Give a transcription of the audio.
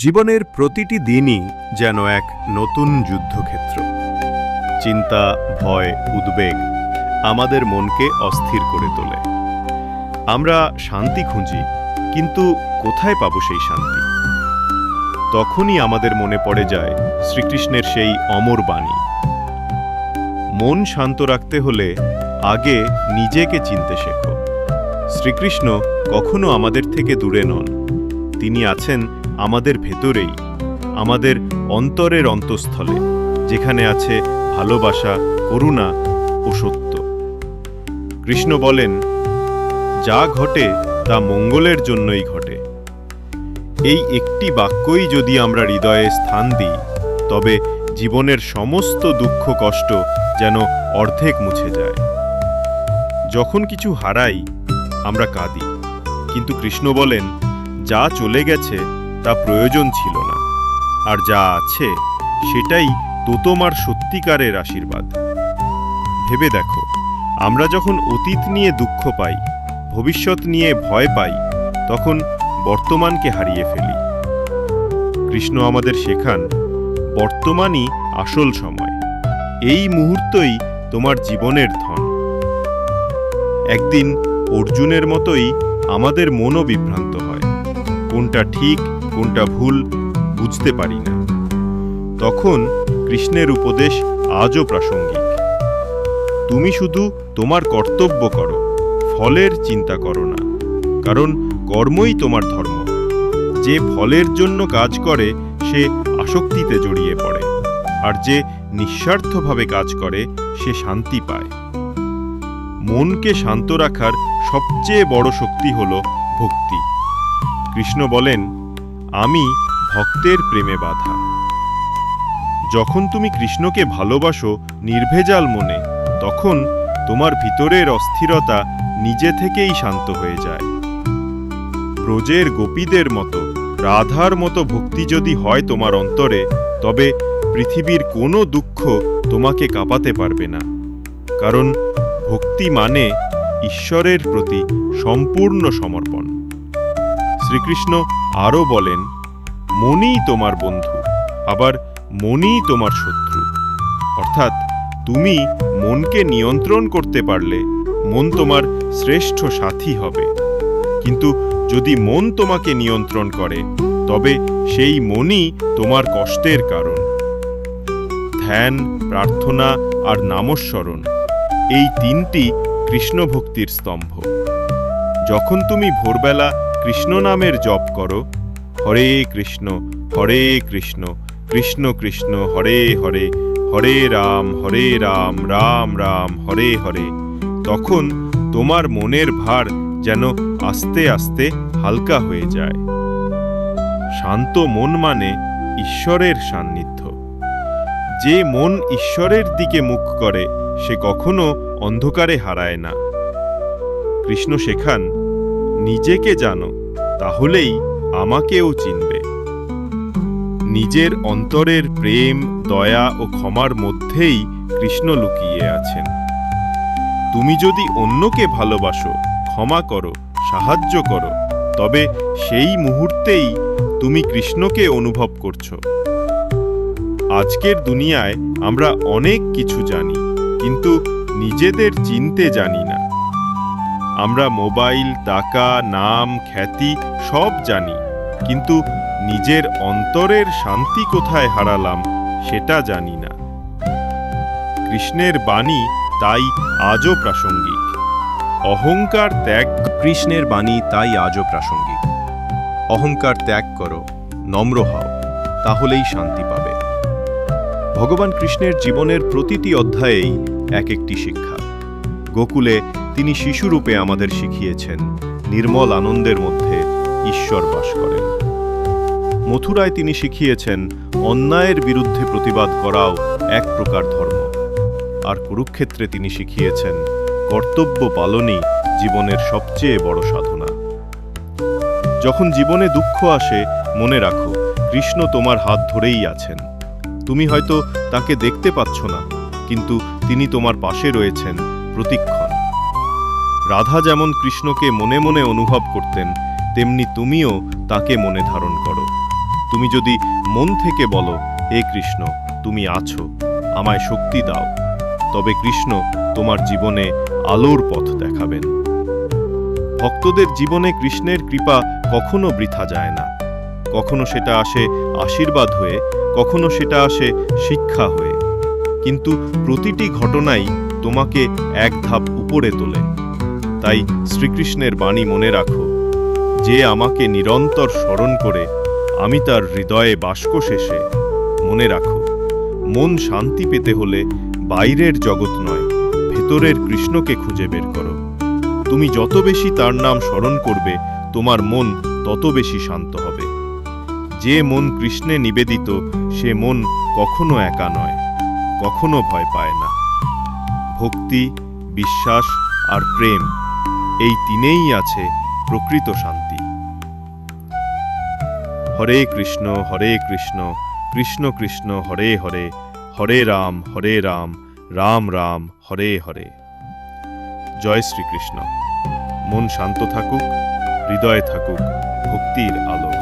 জীবনের প্রতিটি দিনই যেন এক নতুন যুদ্ধক্ষেত্র। চিন্তা, ভয়, উদ্বেগ আমাদের মনকে অস্থির করে তোলে। আমরা শান্তি খুঁজি, কিন্তু কোথায় পাবো সেই শান্তি? তখনই আমাদের মনে পড়ে যায় শ্রীকৃষ্ণের সেই অমর বাণী। মন শান্ত রাখতে হলে আগে নিজেকে চিনতে শেখো। শ্রীকৃষ্ণ কখনো আমাদের থেকে দূরে নন। তিনি আছেন আমাদের ভেতরেই, আমাদের অন্তরের অন্তঃস্থলে, যেখানে আছে ভালোবাসা, করুণা ও সত্য। কৃষ্ণ বলেন, যা ঘটে, তা মঙ্গলের জন্যই ঘটে। এই একটি বাক্যই যদি আমরা হৃদয়ে স্থান দিই, তবে জীবনের সমস্ত দুঃখ, কষ্ট যেন অর্ধেক মুছে যায়। যখন কিছু হারাই, আমরা কাঁদি। কিন্তু কৃষ্ণ বলেন, যা চলে গেছে তা প্রয়োজন ছিল না। আর যা আছে, সেটাই তোতমার সত্যিকারের আশীর্বাদ। ভেবে দেখো, আমরা যখন অতীত নিয়ে দুঃখ পাই, ভবিষ্যৎ নিয়ে ভয় পাই, তখন বর্তমানকে হারিয়ে ফেলি। কৃষ্ণ আমাদের শেখান, বর্তমানই আসল সময়। এই মুহূর্তই তোমার জীবনের ধন। একদিন অর্জুনের মতোই আমাদের মনও বিভ্রান্ত হয়। কোনটা ঠিক কোনটা ভুল বুঝতে পারি না। তখন কৃষ্ণের উপদেশ আজও প্রাসঙ্গিক। তুমি শুধু তোমার কর্তব্য করো, ফলের চিন্তা করো না, কারণ কর্মই তোমার ধর্ম। যে ফলের জন্য কাজ করে, সে আসক্তিতে জড়িয়ে পড়ে, আর যে নিঃস্বার্থভাবে কাজ করে, সে শান্তি পায়। মনকে শান্ত রাখার সবচেয়ে বড় শক্তি হল ভক্তি। কৃষ্ণ বলেন আমি ভক্তের প্রেমে বাধা। যখন তুমি কৃষ্ণকে ভালোবাসো নির্ভেজাল মনে, তখন তোমার ভিতরের অস্থিরতা নিজে থেকেই শান্ত হয়ে যায়। ব্রজের গোপীদের মতো, রাধার মতো ভক্তি যদি হয় তোমার অন্তরে, তবে পৃথিবীর কোনো দুঃখ তোমাকে কাঁপাতে পারবে না। কারণ ভক্তি মানে ঈশ্বরের প্রতি সম্পূর্ণ সমর্পণ। শ্রীকৃষ্ণ আরও বলেন, মনই তোমার বন্ধু, আবার মনই তোমার শত্রু। অর্থাৎ, তুমি মনকে নিয়ন্ত্রণ করতে পারলে মন তোমার শ্রেষ্ঠ সাথী হবে। কিন্তু যদি মন তোমাকে নিয়ন্ত্রণ করে, তবে সেই মনই তোমার কষ্টের কারণ। ধ্যান, প্রার্থনা আর নামস্মরণ, এই তিনটি কৃষ্ণভক্তির স্তম্ভ। যখন তুমি ভোরবেলা কৃষ্ণ নামের জপ করো। হরে কৃষ্ণ হরে কৃষ্ণ কৃষ্ণ কৃষ্ণ, হরে হরে হরে রাম হরে রাম রাম রাম, হরে হরে। তখন তোমার মনের ভার যেন আস্তে আস্তে হালকা হয়ে যায়। শান্ত মন মানে ঈশ্বরের সান্নিধ্য। যে মন ঈশ্বরের দিকে মুখ করে, সে কখনো অন্ধকারে হারায় না। কৃষ্ণ শেখান নিজেকে জানো, তাহলেই আমাকেও চিনবে। নিজের অন্তরের প্রেম, দয়া ও ক্ষমার মধ্যেই কৃষ্ণ লুকিয়ে আছেন। তুমি যদি অন্যকে ভালোবাসো, ক্ষমা করো, সাহায্য করো, তবে সেই মুহূর্তেই তুমি কৃষ্ণকে অনুভব করছ। আজকের দুনিয়ায় আমরা অনেক কিছু জানি, কিন্তু নিজেদের চিনতে জানি না। আমরা মোবাইল, টাকা, নাম, খ্যাতি সব জানি, কিন্তু নিজের অন্তরের শান্তি কোথায় হারালাম সেটা জানি না। কৃষ্ণের বাণী তাই আজও প্রাসঙ্গিক। অহংকার ত্যাগ কৃষ্ণের বাণী তাই আজও প্রাসঙ্গিক। অহংকার ত্যাগ করো, নম্র হও, তাহলেই শান্তি পাবে। ভগবান কৃষ্ণের জীবনের প্রতিটি অধ্যায়েই এক একটি শিক্ষা। গোকুলে তিনি শিশুরূপে আমাদের শিখিয়েছেন, নির্মল আনন্দের মধ্যে ঈশ্বর বাস করেন। মথুরায় তিনি শিখিয়েছেন, অন্যায়ের বিরুদ্ধে প্রতিবাদ করাও এক প্রকার ধর্ম। আর কুরুক্ষেত্রে তিনি শিখিয়েছেন, কর্তব্য পালনই জীবনের সবচেয়ে বড় সাধনা। যখন জীবনে দুঃখ আসে, মনে রাখো, কৃষ্ণ তোমার হাত ধরেই আছেন। তুমি হয়তো তাকে দেখতে পাচ্ছ না, কিন্তু তিনি তোমার পাশে রয়েছেন প্রতিক্ষণ। রাধা যেমন কৃষ্ণকে মনে মনে অনুভব করতেন, তেমনি তুমিও তাকে মনে ধারণ করো। তুমি যদি মন থেকে বলো, হে কৃষ্ণ, তুমি আছো, আমায় শক্তি দাও। তবে কৃষ্ণ তোমার জীবনে আলোর পথ দেখাবেন। ভক্তদের জীবনে কৃষ্ণের কৃপা কখনো বৃথা যায় না। কখনো সেটা আসে আশীর্বাদ হয়ে, কখনো সেটা আসে শিক্ষা হয়ে। কিন্তু প্রতিটি ঘটনাই তোমাকে এক ধাপ উপরে তোলে। তাই শ্রীকৃষ্ণের বাণী মনে রাখো, যে আমাকে নিরন্তর স্মরণ করে আমি তার হৃদয়ে বাস্ক শেষে মনে রাখো, মন শান্তি পেতে হলে বাইরের জগৎ নয়, ভেতরের কৃষ্ণকে খুঁজে বের করো। তুমি যত বেশি তার নাম স্মরণ করবে, তোমার মন তত বেশি শান্ত হবে। যে মন কৃষ্ণে নিবেদিত, সে মন কখনো একা নয়, কখনো ভয় পায় না। ভক্তি, বিশ্বাস আর প্রেম এই তিনেই আছে প্রকৃত শান্তি। হরে কৃষ্ণ হরে কৃষ্ণ কৃষ্ণ কৃষ্ণ, হরে হরে হরে রাম হরে রাম রাম রাম, হরে হরে। জয় শ্রীকৃষ্ণ। মন শান্ত থাকুক, হৃদয় থাকুক, ভক্তির আলো।